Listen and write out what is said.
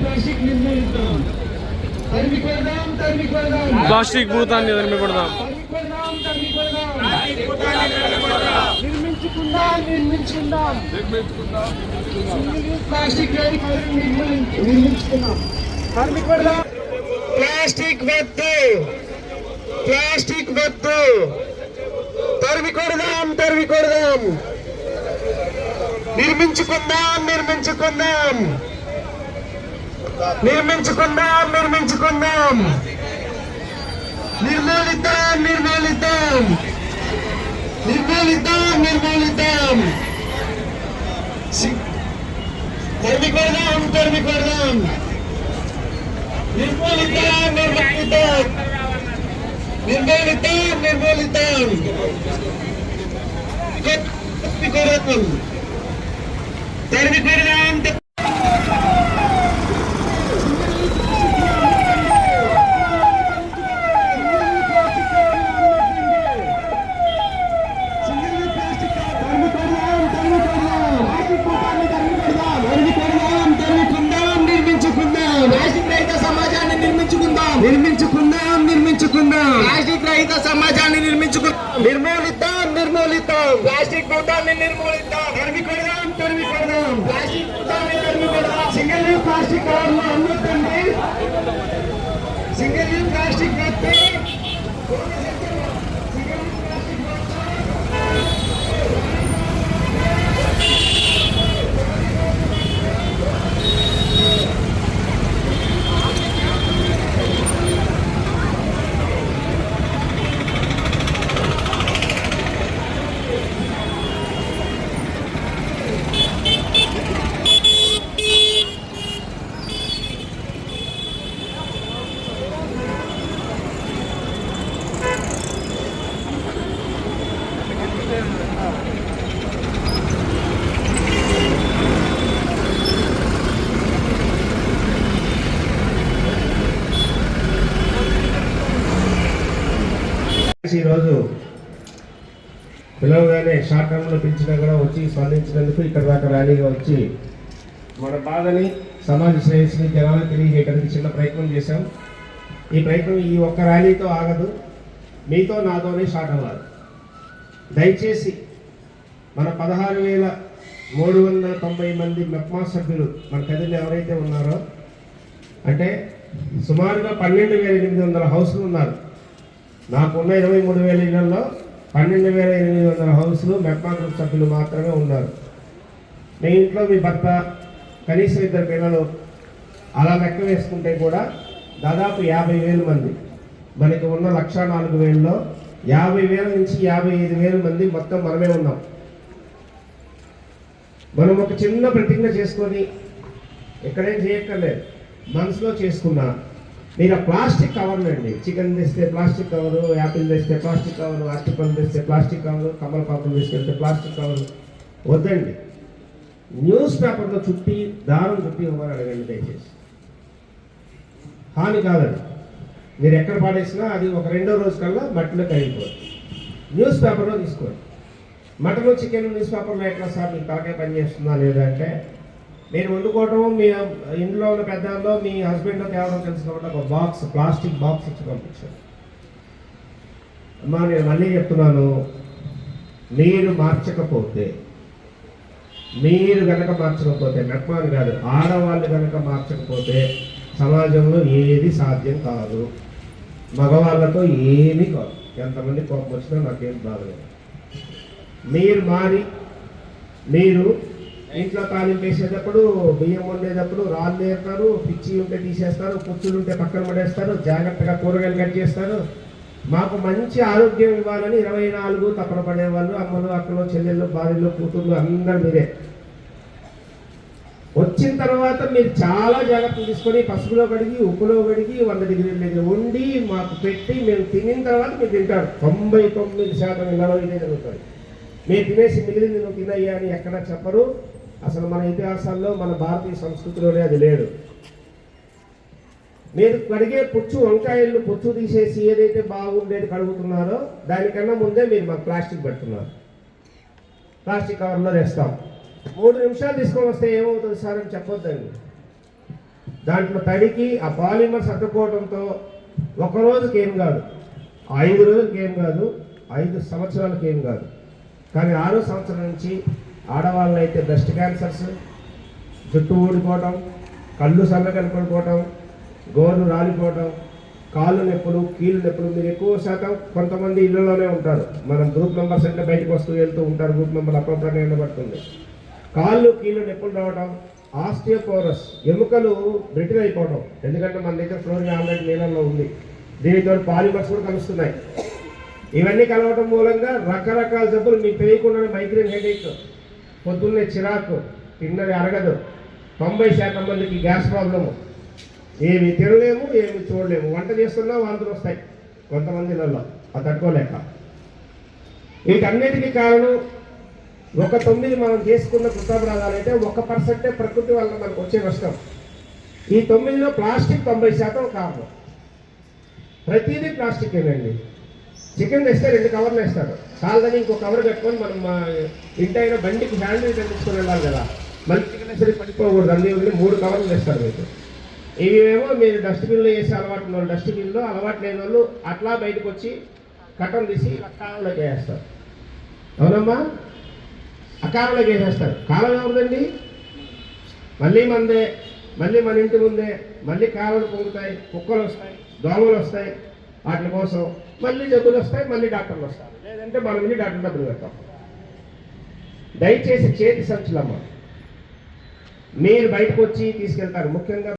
Plastic నిర్మూలితాం తరిమి కొడదాం తరిమి కొడదాం ప్లాస్టిక్ భూతాన్ని తరిమి కొడదాం తరిమి కొడదాం తరిమి కొడదాం నిర్మించుకుందాం నిర్మించుకుందాం సింగిల్ యూజ్ ప్లాస్టిక్ లేని పౌరులు నిర్మూలించు నిర్మించుకుందాం తరిమి కొడదాం ప్లాస్టిక్ వద్దు ప్లాస్టిక్ వద్దు తరిమి కొడదాం తరిమి కొడదాం నిర్మించుకుందాం నిర్మించుకుందాం నిర్మించుకుందాం నిర్మించుకుందాం నిర్మూలిద్దాం నిర్మూలిద్దాం నిర్మూలిద్దాం నిర్మూలిద్దాం సి- తరిమి కొడదాం తరిమి కొడదాం నిర్మూలిద్దాం నిర్మూలిద్దాం నిర్మూలిద్దాం నిర్మూలిద్దాం తరిమి కొడదాం తరిమి కొడదాం నిర్మించుకుందాం. నిర్మించుకుందాం ప్లాస్టిక్ రహిత సమాజాన్ని నిర్మించుకుందాం. నిర్మూలిద్దాం నిర్మూలిద్దాం. ప్లాస్టిక్ భూతాన్ని నిర్మూలిద్దాం. తరిమి ప్లాస్టిక్ కవర్లు అమ్మొద్దండి సింగిల్ యూజ్ ప్లాస్టిక్ వద్దు ఈరోజు పిలవగానే షార్ట్ టర్మ్లో పిలిచినా కూడా వచ్చి స్పందించినందుకు ఇక్కడ దాకా ర్యాలీగా వచ్చి మన బాధని సమాజ శ్రేయస్సుని జనాలకు తెలియజేయడానికి చిన్న ప్రయత్నం చేశాం. ఈ ప్రయత్నం ఈ ఒక్క ర్యాలీతో ఆగదు. మీతో నాతోనే స్టార్ట్ అవ్వాలి. దయచేసి మన పదహారు వేల మూడు వందల తొంభై మంది మెప్మా సభ్యులు మన కదిలో ఎవరైతే ఉన్నారో అంటే సుమారుగా పన్నెండు వేల ఎనిమిది వందల హౌస్లు ఉన్నారు. నాకున్న ఇరవై మూడు వేల ఇళ్ళలో పన్నెండు వేల ఎనిమిది వందల హౌస్లు మెప్మా గ్రూప్ సభ్యులు మాత్రమే ఉన్నారు. మీ ఇంట్లో మీ భర్త కనీసం ఇద్దరు పిల్లలు అలా లెక్క వేసుకుంటే కూడా దాదాపు యాభై వేల మంది. మనకి ఉన్న లక్ష నాలుగు వేలలో యాభై వేల నుంచి యాభై ఐదు వేల మంది మొత్తం మనమే ఉన్నాం. మనం ఒక చిన్న ప్రతిజ్ఞ చేసుకొని ఎక్కడేం చేయక్కర్లేదు. మనసులో చేసుకున్నా మీరు ప్లాస్టిక్ కవర్లు అండి చికెన్ తెస్తే ప్లాస్టిక్ కవరు యాపిల్ తెస్తే ప్లాస్టిక్ కవరు అరటిపళ్ళు తెస్తే ప్లాస్టిక్ కవరు కమలపాకులు తీసుకెళ్తే ప్లాస్టిక్ కవరు. వద్దండి. న్యూస్ పేపర్లో చుట్టి దారం చుట్టి ఇవ్వమని అడగండి దయచేసి. హాని కాదండి. మీరు ఎక్కడ పాడేసినా అది ఒక రెండో రోజు కల్లా మట్టిలో కరిగిపోతుంది న్యూస్ పేపర్లో తీసుకోండి. మటన్ చికెన్ న్యూస్ పేపర్లో ఎట్లా సార్ మీకు తలకాయ పని చేస్తుందా లేదా అంటే నేను వండుకోవటం మీ ఇంట్లో ఉన్న పెద్దల్లో మీ హస్బెండ్ తేవడం తెలుసు కాబట్టి ఒక బాక్స్ ప్లాస్టిక్ బాక్స్ ఇచ్చి పంపించారు. అమ్మా నేను మళ్ళీ చెప్తున్నాను మీరు మార్చకపోతే మీరు కనుక మార్చకపోతే మెట్మాన్ కాదు ఆడవాళ్ళు కనుక మార్చకపోతే సమాజంలో ఏది సాధ్యం కాదు. మగవాళ్ళతో ఏమీ కాదు. ఎంతమంది కోపం వచ్చినా నాకేం బాధలేదు. మీరు మారి మీరు ఇంట్లో తాలింపు వేసేటప్పుడు బియ్యం వండేటప్పుడు రాళ్ళు వేస్తారు పిచ్చి ఉంటే తీసేస్తారు పుచ్చులు ఉంటే పక్కన పడేస్తారు జాగ్రత్తగా కూరగాయలు కట్ చేస్తారు. మాకు మంచి ఆరోగ్యం ఇవ్వాలని ఇరవై నాలుగు తపన పడేవాళ్ళు అమ్మలు అక్కలు చెల్లెళ్ళు భార్యలు కూతుళ్ళు అందరు మీరే. వచ్చిన తర్వాత మీరు చాలా జాగ్రత్తలు తీసుకొని పసుపులో కడిగి ఉప్పులో కడిగి వంద డిగ్రీల దగ్గర ఉండి మాకు పెట్టి మేము తినిన తర్వాత మీరు తింటారు. తొంభై తొమ్మిది శాతం ఇళ్ళలో ఇదే జరుగుతుంది. మీరు తినేసి మిగిలింది నువ్వు తినయ్యా అని ఎక్కడా చెప్పరు. అసలు మన ఇతిహాసాల్లో మన భారతీయ సంస్కృతిలోనే అది లేదు మీరు కడిగే పుచ్చు వంకాయలు పుచ్చు తీసేసి ఏదైతే బాగుండేది కడుగుతున్నారో దానికన్నా ముందే మీరు మాకు ప్లాస్టిక్ పెడుతున్నారు. ప్లాస్టిక్ కవర్లో తెస్తాం మూడు నిమిషాలు తీసుకొని వస్తే ఏమవుతుంది సార్ అని చెప్పొద్దండి. దాంట్లో తడికి ఆ పాలిమర్ సర్దుకోవడంతో ఒక రోజుకి ఏం కాదు ఐదు రోజులకి ఏం కాదు ఐదు సంవత్సరాలకి ఏం కాదు. కానీ ఆరో సంవత్సరం నుంచి ఆడవాళ్ళైతే అయితే బ్రెస్ట్ క్యాన్సర్స్ జుట్టు ఊడిపోవటం కళ్ళు సన్నగలిపడిపోవటం గోర్లు రాలిపోవటం కాళ్ళు నొప్పులు కీళ్ళు నొప్పులు మీరు ఎక్కువ శాతం కొంతమంది ఇళ్ళలోనే ఉంటారు. మనం గ్రూప్ మెంబర్స్ అంటే బయటకు వస్తూ వెళ్తూ ఉంటారు గ్రూప్ మెంబర్ అప్పుడప్పుడు ఎండబడుతుంది కాళ్ళు కీళ్ళు నొప్పులు రావడం ఆస్టియోపోరస్ ఎముకలు బ్రిటిల్ అయిపోవడం ఎందుకంటే మన దగ్గర ఫ్లోరిన్ ఆల్రెడీ నీళ్ళల్లో ఉంది. దీనితో పాలిమర్స్ కూడా కలుస్తున్నాయి. ఇవన్నీ కలవటం మూలంగా రకరకాల జబ్బులు మీకు తెలియకుండానే మైగ్రేన్ హెడేక్ పొద్దున్నే చిరాకు తిన్నది అరగదు. తొంభై శాతం మందికి గ్యాస్ ప్రాబ్లము. ఏమి తినలేము ఏమి చూడలేము. వంట చేస్తున్నా వాంతులు వస్తాయి కొంతమందిలలో. అది తట్టుకోలేక. వీటన్నిటికీ కారణం ఒక తొమ్మిది మనం చేసుకున్న కృతజ్ఞానాలు అయితే ఒక పర్సెంటే ప్రకృతి వల్ల మనకు వచ్చే నష్టం. ఈ తొమ్మిదిలో ప్లాస్టిక్ తొంభై శాతం కారణం. ప్రతిదీ ప్లాస్టికేనండి. చికెన్ తెస్తే రెండు కవర్లు వేస్తారు. కాళ్ళని ఇంకో కవర్ కట్టుకొని మనం మా ఇంటి అయిన బండికి హ్యాండిల్ కట్టించుకొని వెళ్ళాలి కదా. మళ్ళీ చికెన్ వేసరి పడిపోకూడదు. అన్ని ఉండి మూడు కవర్లు తెస్తారు మీకు ఇవేమో మీరు డస్ట్బిన్లో వేసి అలవాటు ఉన్న వాళ్ళు డస్ట్బిన్లో అలవాటు లేని వాళ్ళు అట్లా బయటకు వచ్చి కట్టం తీసి కాలంలోకి వేస్తారు. అవునమ్మా? ఆ కాలంలోకి వేసేస్తారు. కాలం ఎవరిదండి మళ్ళీ మందే మళ్ళీ మన ఇంటి ముందే మళ్ళీ కాలువలు పొంగుతాయి కుక్కలు వస్తాయి దోమలు వస్తాయి. వాటి కోసం మళ్ళీ జబ్బులు వస్తాయి మళ్ళీ డాక్టర్లు వస్తారు. లేదంటే మనం వెళ్ళి డాక్టర్ డబ్బులు పెడతాం దయచేసి చేతి సంచులమ్మ. మీరు బయటకు వచ్చి తీసుకెళ్తారు. ముఖ్యంగా